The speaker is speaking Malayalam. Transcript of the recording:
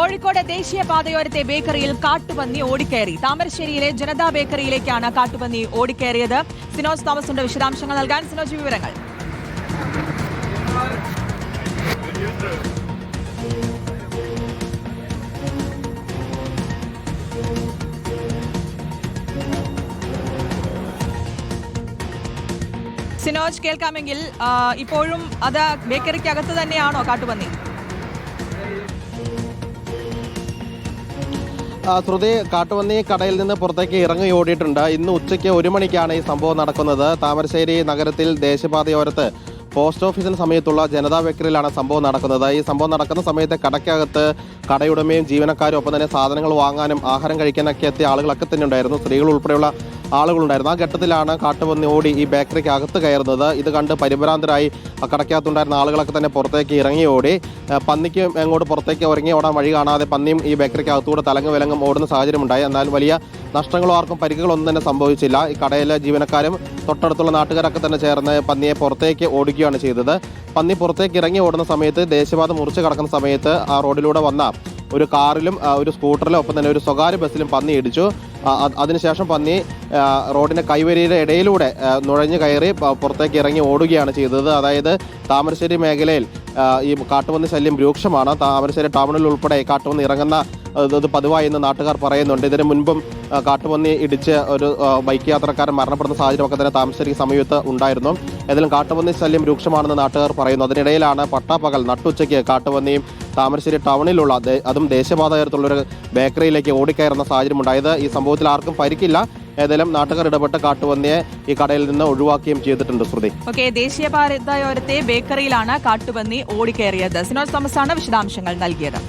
കോഴിക്കോട് ദേശീയപാതയോരത്തെ ബേക്കറിയിൽ കാട്ടുപന്നി ഓടിക്കയറി. താമരശ്ശേരിയിലെ ജനതാ ബേക്കറിയിലേക്കാണ് കാട്ടുപന്നി ഓടിക്കയറിയത്. സിനോജ് തോമസ് ഉണ്ട് വിശദാംശങ്ങൾ നൽകാൻ സിനോജ് വിവരങ്ങൾ. സിനോജ് കേൾക്കാമെങ്കിൽ ഇപ്പോഴും അത് ബേക്കറിക്കകത്ത് തന്നെയാണോ കാട്ടുപന്നി? ശ്രുതി കാട്ടുപന്നി കടയിൽ നിന്ന് പുറത്തേക്ക് ഇറങ്ങി ഓടിയിട്ടുണ്ട്. ഇന്ന് ഉച്ചയ്ക്ക് ഒരു മണിക്കാണ് ഈ സംഭവം നടക്കുന്നത്. താമരശ്ശേരി നഗരത്തിൽ ദേശീയപാതയോരത്ത് പോസ്റ്റ് ഓഫീസിന് സമയത്തുള്ള ജനതാ ബേക്കറിയിലാണ് സംഭവം നടക്കുന്നത്. ഈ സംഭവം നടക്കുന്ന സമയത്ത് കടയ്ക്കകത്ത് കടയുടമയും ജീവനക്കാരും ഒപ്പം തന്നെ സാധനങ്ങൾ വാങ്ങാനും ആഹാരം കഴിക്കാനൊക്കെ എത്തിയ ആളുകളൊക്കെ തന്നെ ഉണ്ടായിരുന്നു സ്ത്രീകൾ ഉൾപ്പെടെയുള്ള ആളുകളുണ്ടായിരുന്നു. ആ ഘട്ടത്തിലാണ് കാട്ടുപന്നി ഓടി ഈ ബേക്കറിക്ക് അകത്ത് കയറുന്നത്. ഇത് കണ്ട് പരിഭ്രാന്തരായി കടയ്ക്കകത്തുണ്ടായിരുന്ന ആളുകളൊക്കെ തന്നെ പുറത്തേക്ക് ഇറങ്ങി ഓടി. പന്നിക്ക് അങ്ങോട്ട് പുറത്തേക്ക് ഇറങ്ങി ഓടാൻ വഴി കാണാതെ പന്നിയും ഈ ബേക്കറിക്ക് അകത്തൂടെ തലങ്ങ് വിലങ്ങും ഓടുന്ന സാഹചര്യം ഉണ്ടായി എന്നാൽ വലിയ നഷ്ടങ്ങളോ ആർക്കും പരിക്കുകളോ ഒന്നും തന്നെ സംഭവിച്ചില്ല. ഈ കടയിലെ ജീവനക്കാരും തൊട്ടടുത്തുള്ള നാട്ടുകാരൊക്കെ തന്നെ ചേർന്ന് പന്നിയെ പുറത്തേക്ക് ഓടിക്കുകയാണ് ചെയ്തത്. പന്നി പുറത്തേക്ക് ഇറങ്ങി ഓടുന്ന സമയത്ത് ദേശീയപാത മുറിച്ച് കടക്കുന്ന സമയത്ത് ആ റോഡിലൂടെ വന്ന ഒരു കാറിലും ഒരു സ്കൂട്ടറിലും ഒപ്പം തന്നെ ഒരു സ്വകാര്യ ബസ്സിലും പന്നി ഇടിച്ചു. അതിനുശേഷം പന്നി റോഡിന്റെ കൈവരിയുടെ ഇടയിലൂടെ നുഴഞ്ഞു കയറി പുറത്തേക്ക് ഇറങ്ങി ഓടുകയാണ് ചെയ്തത്. അതായത് താമരശ്ശേരി മേഖലയിൽ ഈ കാട്ടുപന്നി ശല്യം രൂക്ഷമാണ്. താമരശ്ശേരി ടൗണിൽ ഉൾപ്പെടെ കാട്ടുപന്നി ഇറങ്ങുന്ന ഇത് പതിവായി എന്ന് നാട്ടുകാർ പറയുന്നുണ്ട്. ഇതിനു മുൻപും കാട്ടുപന്നി ഇടിച്ച് ഒരു ബൈക്ക് യാത്രക്കാരൻ മരണപ്പെടുന്ന സാഹചര്യമൊക്കെ തന്നെ താമരശ്ശേരി സമീപത്ത് ഉണ്ടായിരുന്നു. ഏതായാലും കാട്ടുപന്നി ശല്യം രൂക്ഷമാണെന്ന് നാട്ടുകാർ പറയുന്നു. അതിനിടയിലാണ് പട്ടാപ്പകൽ നട്ടുച്ചയ്ക്ക് കാട്ടുപന്നിയും താമരശ്ശേരി ടൗണിലുള്ള അതും ദേശീയപാതയത്തുള്ള ഒരു ബേക്കറിയിലേക്ക് ഓടിക്കയറുന്ന സാഹചര്യം ഉണ്ടായത് ഈ സംഭവത്തിൽ ആർക്കും പരിക്കില്ല. ഏതായാലും നാട്ടുകാർ ഇടപെട്ട കാട്ടുപന്നിയെ ഈ കടയിൽ നിന്ന് ഒഴിവാക്കുകയും ചെയ്തിട്ടുണ്ട് ശ്രുതി. ഓക്കെ ദേശീയപാതയോരത്തെ ബേക്കറിയിലാണ് കാട്ടുപന്നി ഓടിക്കയറിയത് സിനോജ് തോമസ് ആണ് വിശദാംശങ്ങൾ നൽകിയത്.